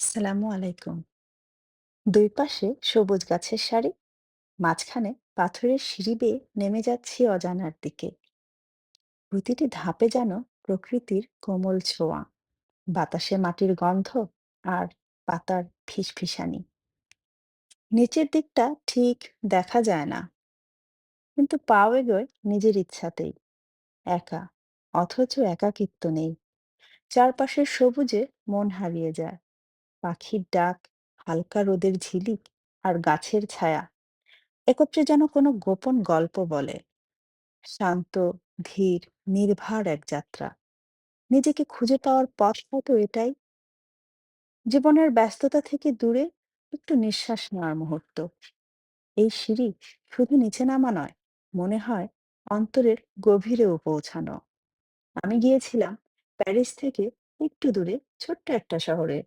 আসসালামু আলাইকুম। দুই পাশে সবুজ গাছের সারি, মাঝখানে পাথরের সিঁড়ি বেয়ে নেমে যাচ্ছি অজানার দিকে। প্রতিটি ধাপে যেন প্রকৃতির কোমল ছোঁয়া, বাতাসে মাটির গন্ধ আর পাতার ফিসফিসানি। নিচের দিকটা ঠিক দেখা যায় না, কিন্তু পাও এগোয় নিজের ইচ্ছাতেই। একা, অথচ একাকিত্ব নেই। চারপাশের সবুজে মন হারিয়ে যায়। পাখির ডাক, হালকা রোদের ঝিলিক আর গাছের ছায়া। একত্রে যেন কোনো গোপন গল্প বলে। শান্ত, ধীর, নির্ভার এক যাত্রা। নিজেকে খুঁজে পাওয়ার পথ হয়তো এটাই। জীবনের ব্যস্ততা থেকে দূরে একটু নিঃশ্বাস নেওয়ার মুহূর্ত। এই সিঁড়ি শুধু নিচে নামা নয়, মনে হয় অন্তরের গভীরেও পৌঁছানো। আমি গিয়েছিলাম প্যারিস থেকে একটু দূরে, ছোট্ট একটা শহরে।